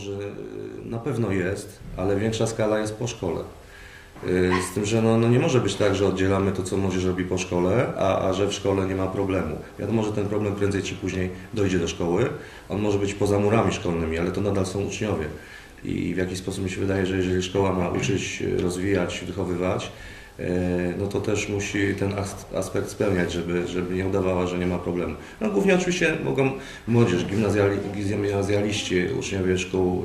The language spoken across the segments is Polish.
Że y, na pewno jest, ale większa skala jest po szkole. Y, Z tym, że no, no nie może być tak, że oddzielamy to, co młodzież robi po szkole, a, a że w szkole nie ma problemu. Wiadomo, że ten problem prędzej czy później dojdzie do szkoły. On może być poza murami szkolnymi, ale to nadal są uczniowie. I w jakiś sposób mi się wydaje, że jeżeli szkoła ma uczyć, y, rozwijać, wychowywać, no to też musi ten as- aspekt spełniać, żeby, żeby nie udawała, że nie ma problemu. No głównie oczywiście mogą młodzież, gimnazjali, gimnazjaliści, uczniowie szkół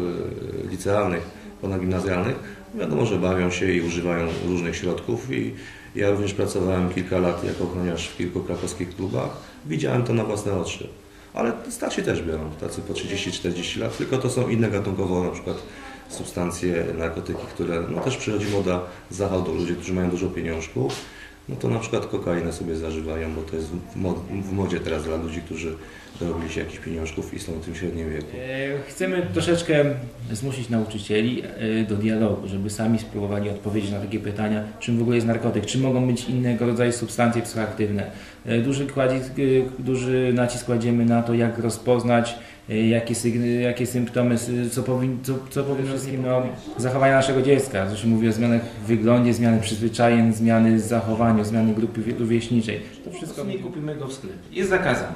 y, licealnych, ponadgimnazjalnych, wiadomo, że bawią się i używają różnych środków i ja również pracowałem kilka lat jako ochroniarz w kilku krakowskich klubach. Widziałem to na własne oczy. Ale starsi też biorą, tacy po 30-40 lat, tylko to są inne gatunkowo, na przykład substancje, narkotyki, które no też przychodzi moda z zachodu, ludzie, którzy mają dużo pieniążków, no to na przykład kokainę sobie zażywają, bo to jest w, mod, w modzie teraz dla ludzi, którzy dorobili się jakichś pieniążków i są w tym średnim wieku. E, Chcemy troszeczkę zmusić nauczycieli e, do dialogu, żeby sami spróbowali odpowiedzieć na takie pytania, czym w ogóle jest narkotyk, czy mogą być innego rodzaju substancje psychoaktywne. E, Duży, kładzisk, e, duży nacisk kładziemy na to, jak rozpoznać, jakie, sygn- jakie symptomy, s- co, powin, co, co powinno wszystkim no, zachowania naszego dziecka. Zresztą mówię o zmianach w wyglądzie, zmiany przyzwyczajeń, zmiany w zachowaniu, zmiany grupy wie- rówieśniczej. To wszystko nie kupimy go w sklepie. Jest zakazane.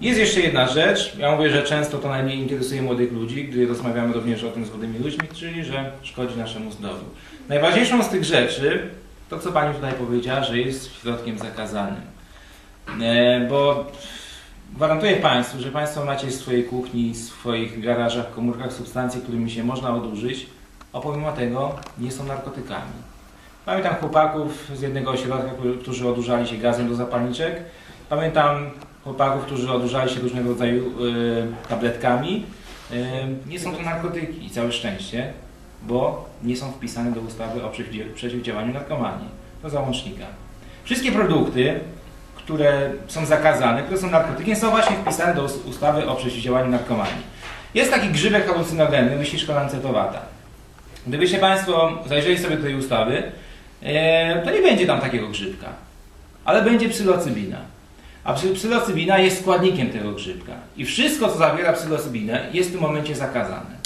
Jest jeszcze jedna rzecz, ja mówię, że często to najmniej interesuje młodych ludzi, gdy rozmawiamy również o tym z młodymi ludźmi, czyli że szkodzi naszemu zdrowiu. Najważniejszą z tych rzeczy, to co Pani tutaj powiedziała, że jest środkiem zakazanym. E, bo gwarantuję Państwu, że Państwo macie w swojej kuchni, w swoich garażach, komórkach substancje, którymi się można odurzyć, a pomimo tego nie są narkotykami. Pamiętam chłopaków z jednego ośrodka, którzy- odurzali się gazem do zapalniczek. Pamiętam chłopaków, którzy odurzali się różnego rodzaju y, tabletkami. Y, nie są to narkotyki i całe szczęście, bo nie są wpisane do ustawy o przeciwdzia- przeciwdziałaniu narkomanii, do załącznika. Wszystkie produkty, które są zakazane, które są narkotykiem, są właśnie wpisane do us- ustawy o przeciwdziałaniu narkomanii. Jest taki grzybek halucynogenny, wyściszka lancetowata. Gdybyście Państwo zajrzeli sobie do tej ustawy, e, to nie będzie tam takiego grzybka, ale będzie psylocybina. A psy- psylocybina jest składnikiem tego grzybka. I wszystko, co zawiera psylocybinę, jest w tym momencie zakazane.